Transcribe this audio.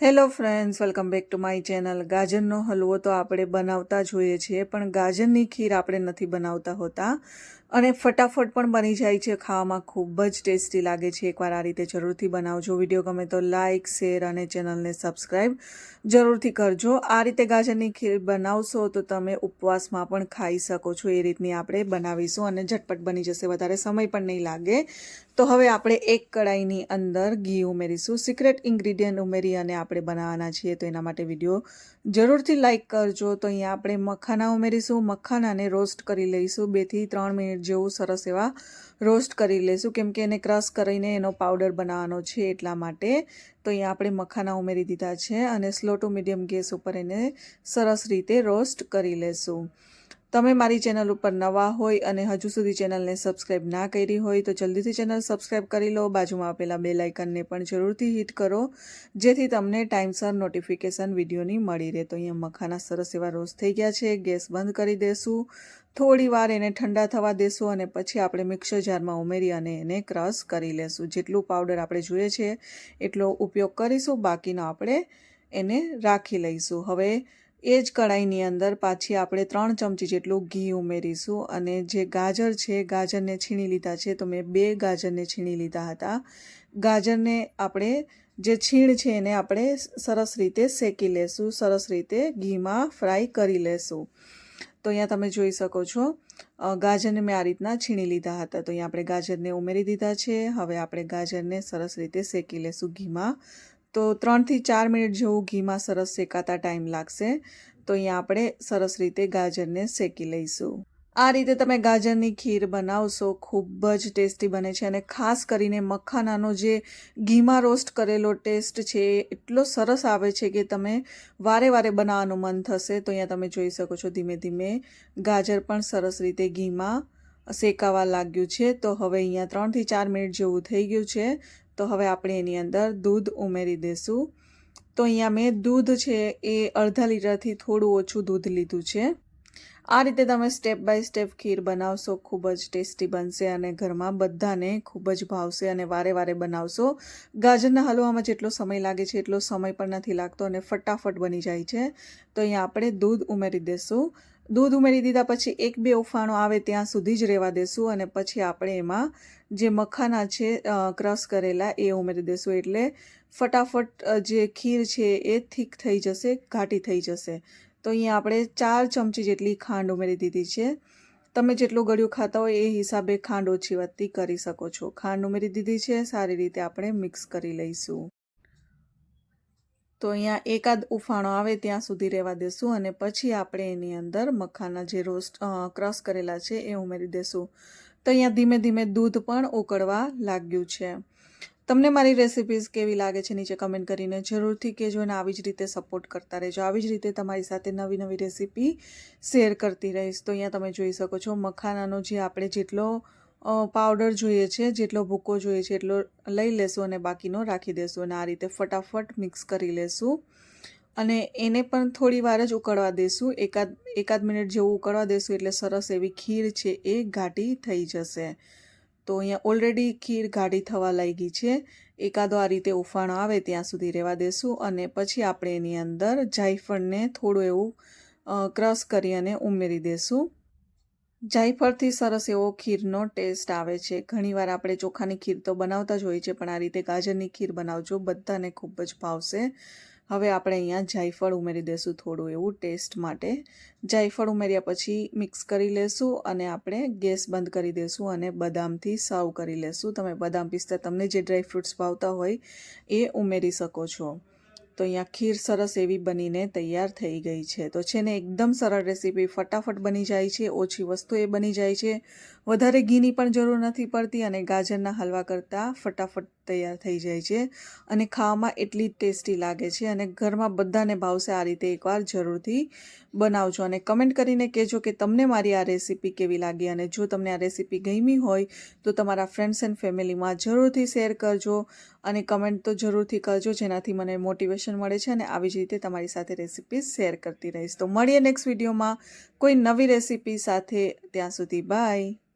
Hello friends welcome back to my channel ગાજરનો હલવો તો આપણે બનાવતા જોઈએ છીએ, પણ ગાજરની ખીર આપણે નથી બનાવતા હોતા. અને ફટાફટ પણ બની જાય છે ખાવામાં. ખૂબ જ ટેસ્ટી લાગે છે. એકવાર આ રીતે જરૂરથી બનાવજો. વીડિયો ગમે તો લાઇક શેર અને ચેનલને સબસ્ક્રાઈબ જરૂરથી કરજો. આ રીતે ગાજરની ખીર બનાવશો તો તમે ઉપવાસમાં પણ ખાઈ શકો છો. એ રીતની આપણે બનાવીશું અને ઝટપટ બની જશે. વધારે સમય પણ નહીં લાગે. તો હવે આપણે એક કડાઈની અંદર ઘી ઉમેરીશું. સિક્રેટ ઇન્ગ્રીડિયન્ટ ઉમેરી અને આપણે બનાવવાના છીએ તો એના માટે વીડિયો જરૂરથી લાઇક કરજો. તો અહીંયા આપણે મખાના ઉમેરીશું. મખાનાને રોસ્ટ કરી લઈશું. બેથી ત્રણ મિનિટ જેવું સરસ એવા રોસ્ટ કરી લઈશું કેમ કે એને ક્રશ કરીને એનો પાવડર બનાવવાનો છે એટલા માટે. તો અહીંયા આપણે મખાના ઉમેરી દીધા છે અને સ્લો ટુ મીડિયમ ગેસ ઉપર એને સરસ રીતે રોસ્ટ કરી લેશું. તમે મારી ચેનલ ઉપર નવા હોય અને હજુ સુધી ચેનલને સબસ્ક્રાઇબ ના કરી હોય તો જલ્દીથી ચેનલ સબસ્ક્રાઈબ કરી લો. બાજુમાં આપેલા બે લાઇકનને પણ જરૂરથી હિટ કરો, જેથી તમને ટાઈમસર નોટિફિકેશન વિડીયોની મળી રહે. તો અહીંયા મખાના સરસ એવા રોસ્ટ થઈ ગયા છે. ગેસ બંધ કરી દેશું. થોડી વાર એને ઠંડા થવા દેશું અને પછી આપણે મિક્સર જારમાં ઉમેરી અને એને ક્રશ કરી લેશું. જેટલું પાવડર આપણે જોઈએ છે, એટલો ઉપયોગ કરીશું. બાકીનો આપણે એને રાખી લઈશું. હવે એ જ કઢાઈની અંદર પાછી આપણે ત્રણ ચમચી જેટલું ઘી ઉમેરીશું અને જે ગાજર છે, ગાજરને છીણી લીધા છે, તો મેં બે ગાજરને છીણી લીધા હતા. ગાજરને આપણે જે છીણ છે એને આપણે સરસ રીતે શેકી લેશું, સરસ રીતે ઘીમાં ફ્રાય કરી લેશું. તો અહીંયા તમે જોઈ શકો છો ગાજરને મેં આ રીતના છીણી લીધા હતા. તો અહીંયા આપણે ગાજરને ઉમેરી દીધા છે, હવે આપણે ગાજરને સરસ રીતે શેકી લેશું ઘીમાં. તો ત્રણથી ચાર મિનિટ જેવું ઘીમાં સરસ શેકાતા ટાઈમ લાગશે. તો અહીંયા આપણે સરસ રીતે ગાજરને શેકી લઈશું. આ રીતે તમે ગાજરની ખીર બનાવશો, ખૂબ જ ટેસ્ટી બને છે અને ખાસ કરીને મખાનાનો જે ઘીમાં રોસ્ટ કરેલો ટેસ્ટ છે, એટલો સરસ આવે છે કે તમે વારે વારે બનાવવાનું મન થશે. તો અહીંયા તમે જોઈ શકો છો ધીમે ધીમે ગાજર પણ સરસ રીતે ઘીમાં શેકાવા લાગ્યું છે. તો હવે અહીંયા ત્રણથી ચાર મિનિટ જેવું થઈ ગયું છે. તો હવે આપણે એની અંદર દૂધ ઉમેરી દઈશું તો અહીંયા મેં દૂધ છે એ અડધા લીટરથી થોડું ઓછું દૂધ લીધું છે. આ રીતે તમે સ્ટેપ બાય સ્ટેપ ખીર બનાવશો, ખૂબ જ ટેસ્ટી બનશે અને ઘરમાં બધાને ખૂબ જ ભાવશે અને વારે વારે બનાવશો. ગાજરના હલવામાં જેટલો સમય લાગે છે એટલો સમય પણ નથી લાગતો અને ફટાફટ બની જાય છે. તો અહીંયા આપણે દૂધ ઉમેરી દઈશું દૂધ ઉમેરી દીધા પછી એક બે ઉફાણો આવે ત્યાં સુધી જ રહેવા દેશું અને પછી આપણે એમાં જે મખાના છે ક્રશ કરેલા એ ઉમેરી દઈશું એટલે ફટાફટ જે ખીર છે એ થીક થઈ જશે, ઘાટી થઈ જશે. તો અહીંયા આપણે ચાર ચમચી જેટલી ખાંડ ઉમેરી દીધી છે. તમે જેટલું ગળ્યું ખાતા હોય એ હિસાબે ખાંડ ઓછી વધતી કરી શકો છો. ખાંડ ઉમેરી દીધી છે, સારી રીતે આપણે મિક્સ કરી લઈશું. તો અહીંયા એકાદ ઉફાણો આવે ત્યાં સુધી રહેવા દેશું અને પછી આપણે એની અંદર મખાના જે રોસ્ટ ક્રશ કરેલા છે એ ઉમેરી દેશું. તો અહીંયા ધીમે ધીમે દૂધ પણ ઉકળવા લાગ્યું છે. તમને મારી રેસિપીઝ કેવી લાગે છે નીચે કમેન્ટ કરીને જરૂરથી કહેજો અને આવી જ રીતે સપોર્ટ કરતા રહેજો. આવી જ રીતે તમારી સાથે નવી નવી રેસિપી શેર કરતી રહીશ. તો અહીંયા તમે જોઈ શકો છો મખાનાનો જે આપણે જેટલો પાવડર જોઈએ છે, જેટલો ભૂકો જોઈએ છે એટલો લઈ લેશું અને બાકીનો રાખી દેશું અને આ રીતે ફટાફટ મિક્સ કરી લેશું. અને એને પણ થોડી વાર જ ઉકળવા દેશું. એકાદ એકાદ મિનિટ જેવું ઉકળવા દેશું એટલે સરસ એવી ખીર છે એ ઘાટી થઈ જશે. તો અહીંયા ઓલરેડી ખીર ગાઢી થવા લાગી છે. એકાદો આ રીતે ઉફાણો આવે ત્યાં સુધી રહેવા દેશું અને પછી આપણે એની અંદર જાયફળને થોડું એવું ક્રશ કરી અને ઉમેરી દેશું. જાયફળથી સરસ એવો ખીરનો ટેસ્ટ આવે છે. ઘણીવાર આપણે ચોખાની ખીર તો બનાવતા જ હોઈએ છીએ, પણ આ રીતે ગાજરની ખીર બનાવજો, બધાને ખૂબ જ ભાવશે. હવે આપણે અહીંયા જાયફળ ઉમેરી દઈશું થોડું એવું ટેસ્ટ માટે. જાયફળ ઉમેર્યા પછી મિક્સ કરી લેશું અને આપણે ગેસ બંધ કરી દઈશું અને બદામથી સર્વ કરી લેશું. તમે બદામ પિસ્તા તમને જે ડ્રાયફ્રૂટ્સ ભાવતા હોય એ ઉમેરી શકો છો. તો અહીંયા ખીર સરસ એવી બનીને તૈયાર થઈ ગઈ છે. તો છે ને એકદમ સરળ રેસીપી, ફટાફટ બની જાય છે, ઓછી વસ્તુ એ બની જાય છે. વધારે ઘીની પણ જરૂર નથી પડતી અને ગાજરના હલવા કરતાં ફટાફટ તૈયાર થઈ જાય છે અને ખાવામાં એટલી જ ટેસ્ટી લાગે છે અને ઘરમાં બધાને ભાવશે આ રીતે એકવાર જરૂરથી બનાવજો અને કમેન્ટ કરીને કહેજો કે તમને મારી આ રેસીપી કેવી લાગી અને જો તમને આ રેસીપી ગમી હોય તો તમારા ફ્રેન્ડ્સ એન્ડ ફેમિલીમાં જરૂરથી શેર કરજો અને કમેન્ટ તો જરૂરથી કરજો જેનાથી મને મોટિવેશન મળે છે અને આવી જ રીતે તમારી સાથે રેસીપી શેર કરતી રહીશ. તો મળીએ નેક્સ્ટ વિડીયોમાં કોઈ નવી રેસીપી સાથે. ત્યાં સુધી બાય